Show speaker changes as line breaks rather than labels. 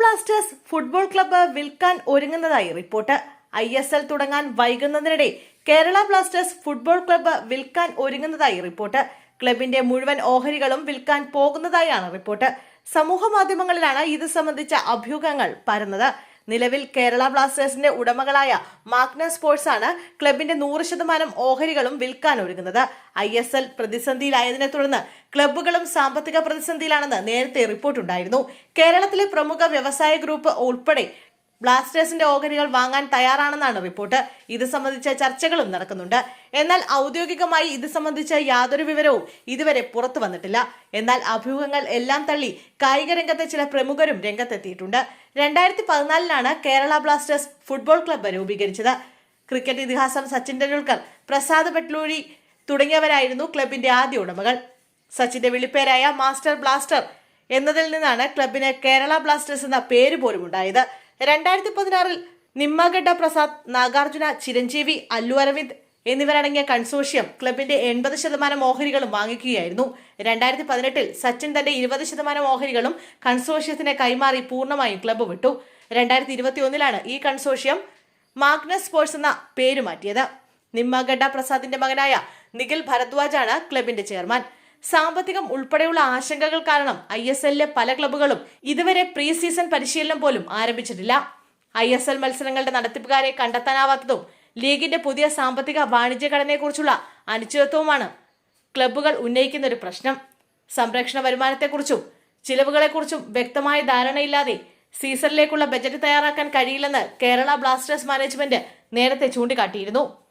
Blasters football club വിൽക്കാൻ ഒരുങ്ങുന്നതായി report. I S L തുടങ്ങാൻ വൈകുന്നതിനിടെ കേരള ബ്ലാസ്റ്റേഴ്സ് ഫുട്ബോൾ ക്ലബ്ബ് വിൽക്കാൻ ഒരുങ്ങുന്നതായി റിപ്പോർട്ട്. ക്ലബിന്റെ മുഴുവൻ ഓഹരികളും വിൽക്കാൻ പോകുന്നതായാണ് റിപ്പോർട്ട്. സമൂഹ മാധ്യമങ്ങളിലാണ് ഇത് സംബന്ധിച്ച അഭ്യൂഹങ്ങൾ പരന്നത്. നിലവിൽ കേരള ബ്ലാസ്റ്റേഴ്സിന്റെ ഉടമകളായ മാഗ്ന സ്പോർട്സ് ആണ് ക്ലബിന്റെ നൂറ് ശതമാനം ഓഹരികളും വിൽക്കാൻ ഒരുങ്ങുന്നത്. ഐ എസ് എൽ പ്രതിസന്ധിയിലായതിനെ തുടർന്ന് ക്ലബ്ബുകളും സാമ്പത്തിക പ്രതിസന്ധിയിലാണെന്ന് നേരത്തെ റിപ്പോർട്ടുണ്ടായിരുന്നു കേരളത്തിലെ പ്രമുഖ വ്യവസായ ഗ്രൂപ്പ് ഉൾപ്പെടെ ബ്ലാസ്റ്റേഴ്സിന്റെ ഓഹരികൾ വാങ്ങാൻ തയ്യാറാണെന്നാണ് റിപ്പോർട്ട്. ഇത് സംബന്ധിച്ച ചർച്ചകളും നടക്കുന്നുണ്ട്. എന്നാൽ ഔദ്യോഗികമായി ഇത് സംബന്ധിച്ച യാതൊരു വിവരവും ഇതുവരെ പുറത്തു വന്നിട്ടില്ല. എന്നാൽ അഭ്യൂഹങ്ങൾ എല്ലാം തള്ളി കായിക രംഗത്തെ ചില പ്രമുഖരും രംഗത്തെത്തിയിട്ടുണ്ട്. രണ്ടായിരത്തി പതിനാലിലാണ് കേരള ബ്ലാസ്റ്റേഴ്സ് ഫുട്ബോൾ ക്ലബ്ബ് രൂപീകരിച്ചത്. ക്രിക്കറ്റ് ഇതിഹാസം സച്ചിൻ ടെണ്ടുൽക്കർ പ്രസാദ് പെട്ലൂരി തുടങ്ങിയവരായിരുന്നു ക്ലബിന്റെ ആദ്യ ഉടമകൾ. സച്ചിന്റെ വിളിപ്പേരായ മാസ്റ്റർ ബ്ലാസ്റ്റർ എന്നതിൽ നിന്നാണ് ക്ലബിന് കേരള ബ്ലാസ്റ്റേഴ്സ് എന്ന പേര് പോലും ഉണ്ടായത്. രണ്ടായിരത്തി പതിനാറിൽ നിമ്മഗഡ പ്രസാദ് നാഗാർജുന ചിരഞ്ജീവി അല്ലു അരവിന്ദ് എന്നിവരടങ്ങിയ കൺസോഷ്യം ക്ലബിന്റെ എൺപത് ശതമാനം ഓഹരികളും വാങ്ങിക്കുകയായിരുന്നു. രണ്ടായിരത്തി പതിനെട്ടിൽ സച്ചിൻ തന്റെ ഇരുപത് ശതമാനം ഓഹരികളും കൺസോഷ്യത്തിന് കൈമാറി പൂർണമായും ക്ലബ്ബ് വിട്ടു. രണ്ടായിരത്തി ഇരുപത്തി ഒന്നിലാണ് ഈ കൺസോഷ്യം മാഗ്നസ് സ്പോർട്സ് എന്ന പേര് മാറ്റിയത്. നിമ്മഗഡ പ്രസാദിന്റെ മകനായ നിഖിൽ ഭരദ്വാജാണ് ക്ലബിന്റെ ചെയർമാൻ. സാമ്പത്തികം ഉൾപ്പെടെയുള്ള ആശങ്കകൾ കാരണം ഐ എസ് എല്ലിലെ പല ക്ലബുകളും ഇതുവരെ പ്രീ സീസൺ പരിശീലനം പോലും ആരംഭിച്ചിട്ടില്ല. ഐ എസ് എൽ മത്സരങ്ങളുടെ നടത്തിപ്പുകാരെ കണ്ടെത്താനാവാത്തതും ലീഗിന്റെ പുതിയ സാമ്പത്തിക വാണിജ്യ ഘടനയെക്കുറിച്ചുള്ള അനിശ്ചിതത്വവുമാണ് ക്ലബ്ബുകൾ ഉന്നയിക്കുന്ന ഒരു പ്രശ്നം. സംരക്ഷണ വരുമാനത്തെക്കുറിച്ചും ചിലവുകളെക്കുറിച്ചും വ്യക്തമായ ധാരണയില്ലാതെ സീസണിലേക്കുള്ള ബജറ്റ് തയ്യാറാക്കാൻ കഴിയില്ലെന്ന് കേരള ബ്ലാസ്റ്റേഴ്സ് മാനേജ്മെന്റ് നേരത്തെ ചൂണ്ടിക്കാട്ടിയിരുന്നു.